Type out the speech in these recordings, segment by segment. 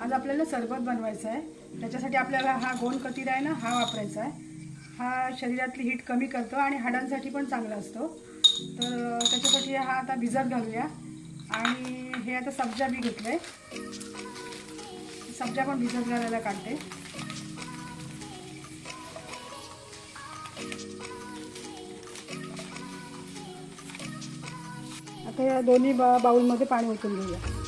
आज आपल्याला सरबत बनवायचं आहे. त्याच्यासाठी आपल्याला हा गोंद कतीरा आहे ना हा वापरायचा आहे. हा शरीरातली हीट कमी करतो आणि हाडांसाठी पण चांगला असतो. तर त्याच्यासाठी हा आता भिजत घालूया. आणि हे आता सब्जा बी घेतलं आहे सब्जा पण भिजत घालायला काढते. आता या दोन्ही बा बाऊलमध्ये पाणी ओतून घेऊया.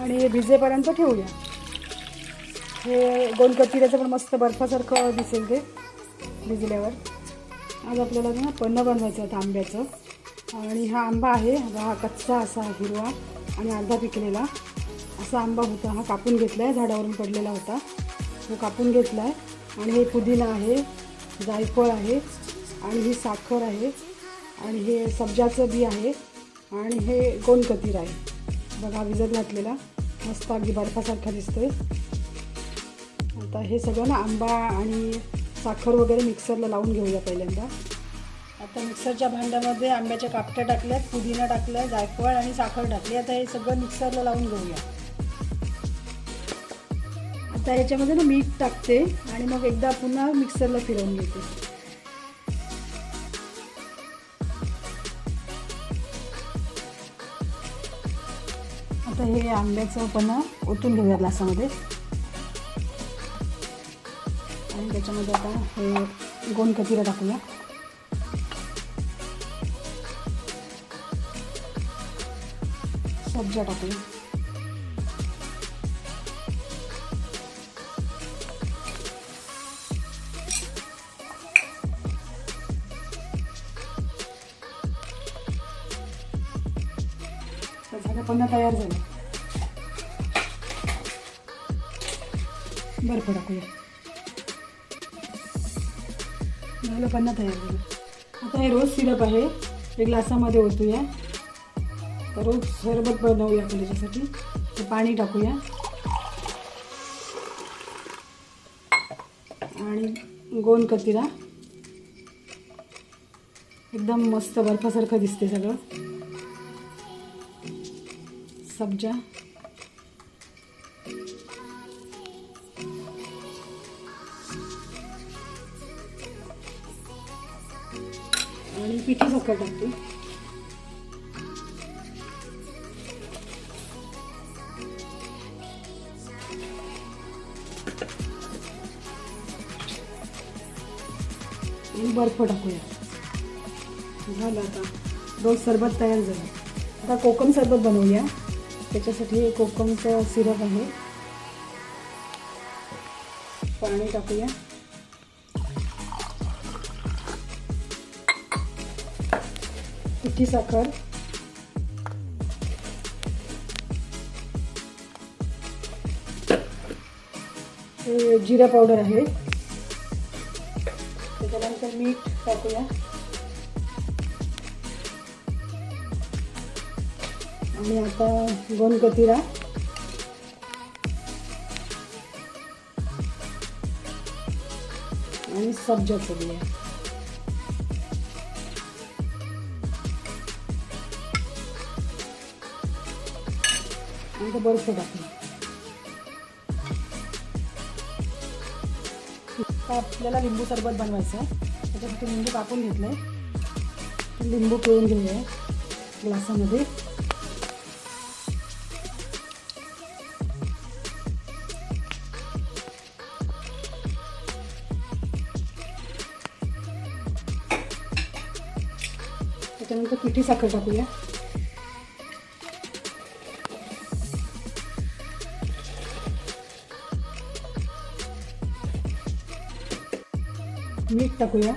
आणि हे भिजेपर्यंत ठेवूया. हे गोल कचिऱ्याचं पण मस्त बर्फासारखं दिसेल ते भिजल्यावर. आज आपल्याला ना पन्नं बनवायचं आहे आंब्याचं. आणि हा आंबा आहे हा कच्चा असा हिरवा आणि अर्धा पिकलेला. असा आंबा होता हा कापून घेतला आहे झाडावरून पडलेला होता. तो कापून घेतला आहे आणि हे पुदिना आहे जायफळ आहे आणि ही साखर आहे आणि हे सब्जाचं बी आहे आणि हे गोणकतीर आहे. बघा विजत घातलेला. मस्त अगदी बर्फासारखा दिसतोय. आता हे सगळं ना आंबा आणि साखर वगैरे मिक्सरला लावून घेऊया पहिल्यांदा. आता मिक्सरच्या भांड्यामध्ये आंब्याच्या कापट्या टाकल्यात पुदिना टाकलं जायफळ आणि साखर टाकली. आता हे सगळं मिक्सरला लावून घेऊया. आता याच्यामध्ये ना मीठ टाकते आणि मग एकदा पुन्हा मिक्सरला फिरवून घेते. आता हे आंब्याचं पण ओतून घेऊया ग्लासामध्ये. आणि त्याच्यामध्ये आता हे गोंद कचीरा टाकूया. सब्जा टाकूया. तर पन्ना तयार झाले. बर्फ टाकूया झालं पन्ना तयार झालं. आता हे रोज सिरप आहे. हे ग्लासामध्ये ओतूया. तर रोज सरबत बनवूया आपण त्याच्यासाठी. तर पाणी टाकूया. आणि गोंद कतिरा एकदम मस्त बर्फासारखं दिसते सगळं. सब्जा. आणि पिठी साखर टाकते. आणि बर्फ टाकूया. झालं आता. रोज सरबत तयार झालं. आता कोकम सरबत बनवूया. त्याच्यासाठी हे कोकमचं सिरप आहे. पाणी टाकूया. पिठी साखर. जिरा पावडर आहे. त्याच्यानंतर मीठ टाकूया. आणि आता गोनकतिरा आणि सब्जा बिया आणि बर्फ टाकूया आपल्याला लिंबू सरबत बनवायचं आहे. त्याच्यासाठी लिंबू कापून घेतलं आहे लिंबू पिळून घेऊया. ग्लासामध्ये. त्याच्यानंतर पिठी साखर टाकूया. मीठ टाकूया.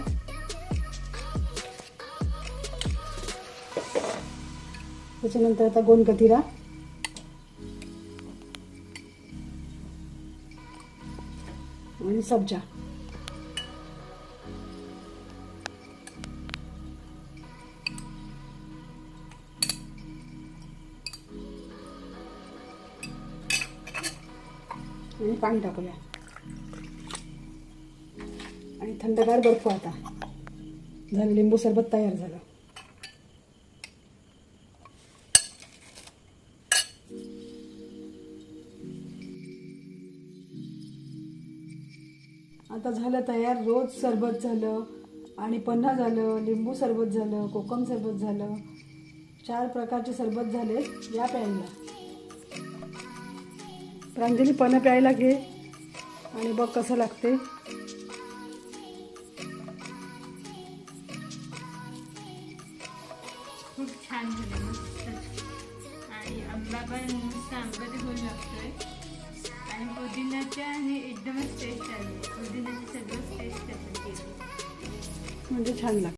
त्याच्यानंतर आता गोंद कतिरा. आणि सब्जा. आणि पाणी टाकूया. आणि थंडगार बर्फ आता. झालं लिंबू सरबत तयार झालं. आता झालं तयार रोज सरबत झालं आणि पन्हा झालं लिंबू सरबत झालं कोकम सरबत झालं. चार प्रकारचे सरबत झाले या प्यायला. प्रांजली पन्हा प्यायला घे. आणि बघ कसं लागते. खूप छान झाले मस्त आणि आंबा पण मस्त आंबट गोल लागतोय आणि आणि एकदमच टेस्ट आली. सगळंच टेस्ट म्हणजे छान लागते.